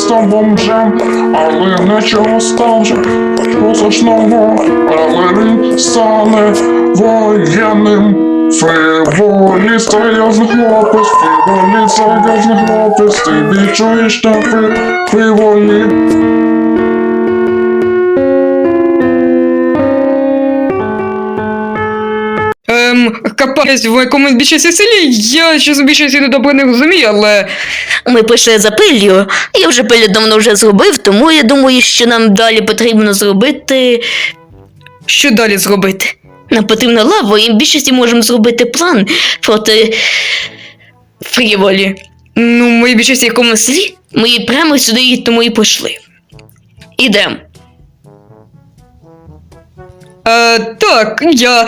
став бомжем, але нічого ставши позначного, але він стане воєнним. Феволіст, серйозний хлопець, феволіст, серйозний хлопець, ти відчуєш те фри, фриволі. Ем, в якомусь більшості селі, я щось більшості недобре не розумію, але. Ми пише за пиллю. Я вже пилю давно вже зробив, тому я думаю, що нам далі потрібно зробити. Що далі зробити? Нам потрібно лаву, і в більшості можемо зробити план проти фріволі. Ну, в моїй більшості якомусь селі. Ми прямо сюди і тому і пішли. Ідем. Е, так, я.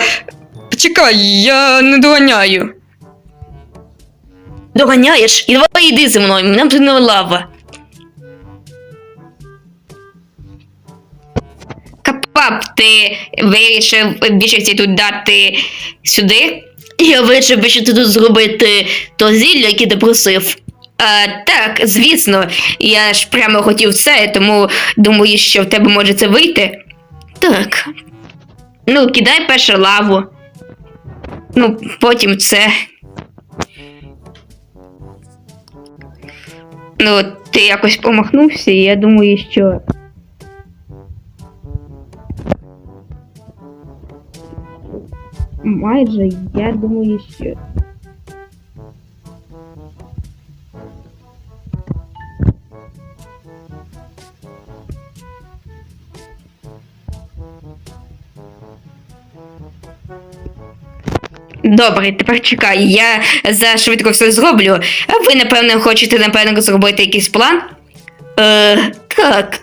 Чекай, я не доганяю. Доганяєш? І давай йди зі мною, нам потрібна лава. Капап, ти вирішив більшості тут дати сюди? Я вирішив, що тут зробити то зілля, яке ти просив. А, так, звісно, я ж прямо хотів це, тому думаю, що в тебе може це вийти. Так. Ну, кидай першу лаву. Ну, потім це. Ну, ти якось помахнувся, і я думаю, що. Майже, я думаю, що. Добре, тепер чекай, я за швидко все зроблю. Ви, напевно, хочете, напевно, зробити якийсь план? Е, так.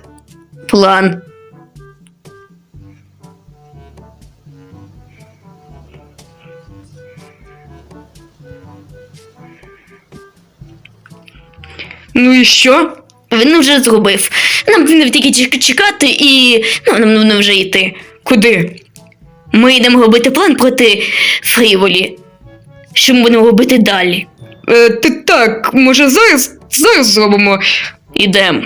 План. Ну і що? Він вже зробив. Нам потрібно тільки чек- чекати і. Ну, нам вже йти. Куди? Ми йдемо робити план проти Фріволі. Що ми будемо робити далі? Е, ти так, може зараз, зараз зробимо. Ідемо.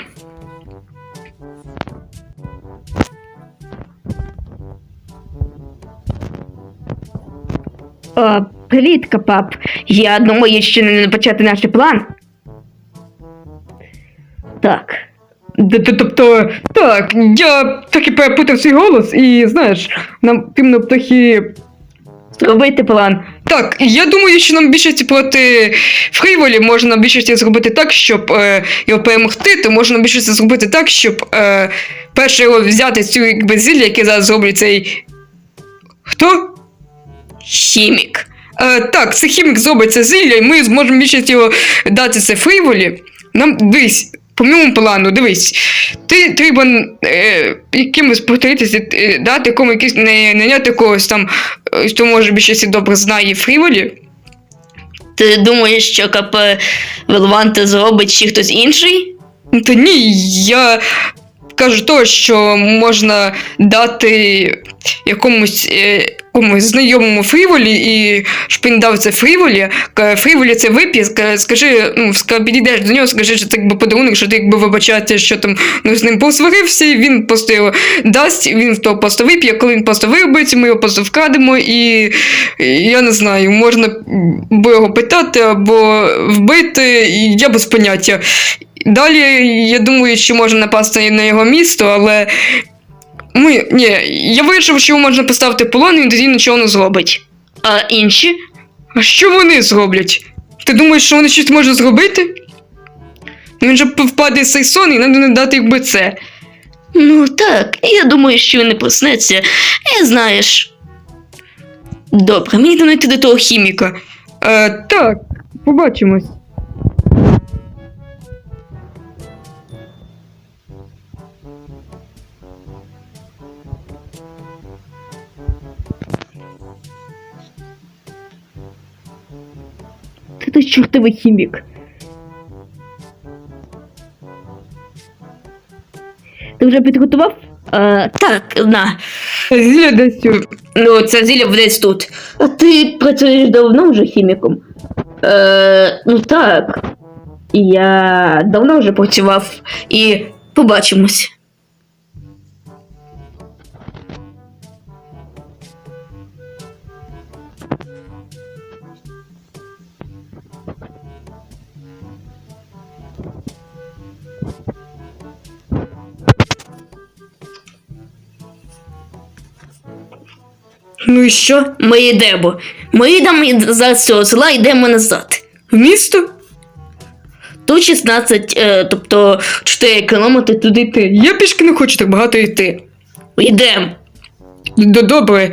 О, привіт, Капап. Я думаю, що не почати наш план. Так. Тобто, так, я так і перепутав свій голос, і знаєш, нам потрібно трохи. Зробити план. Так, я думаю, що нам більшості проти фріволі можна більшості зробити так, щоб е, його перемогти, то можна більшості зробити так, щоб е, перше його взяти цю якби зілля, яке зараз зроблять цей. Хто? Хімік. Е, так, це хімік зробить це зілля, і ми зможемо більшість його дати це фріволі. Нам дивись, по моєму плану, дивись, ти треба е, якимось повторитися, е, дати кому якийсь не наняти когось там, е, хто може більшості добре знає фріволі. Ти думаєш, що КП Велванте зробить чи хтось інший? Ну, Та ні, я кажу то, що можна дати якомусь, е, якомусь знайомому фріволі, і щоб дав це фріволі. Фріволі це вип'є, скажи, ну, підійдеш до нього, скажи, що це якби подарунок, що ти якби вибачаєте, що там ну, з ним посварився, і він просто його дасть, він то просто вип'є, коли він просто виробиться, ми його просто вкрадемо, і, я не знаю, можна або його питати, або вбити, і я без поняття. Далі, я думаю, що можна напасти на його місто, але. Ми. Ні, я вирішив, що його можна поставити в полон, і він тоді нічого не зробить. А інші? А що вони зроблять? Ти думаєш, що вони щось можуть зробити? Ну він же впаде з цей сон, і треба не дати якби це. Ну так, я думаю, що він не проснеться. І знаєш. Добре, мені треба йти до того хіміка. Е, так, побачимось. Ти чортовий хімік. Ти вже підготував? Е, так, на. Зілля десь. Ну, це зілля десь тут. А ти працюєш давно вже хіміком? Е, ну так. Я давно вже. Працював і побачимось. Ну і що? Ми йдемо. Ми йдемо за цього села, йдемо назад. В місто? Тут 16, е, тобто 4 кілометри туди йти. Я пішки не хочу так багато йти. Йдемо. Добре,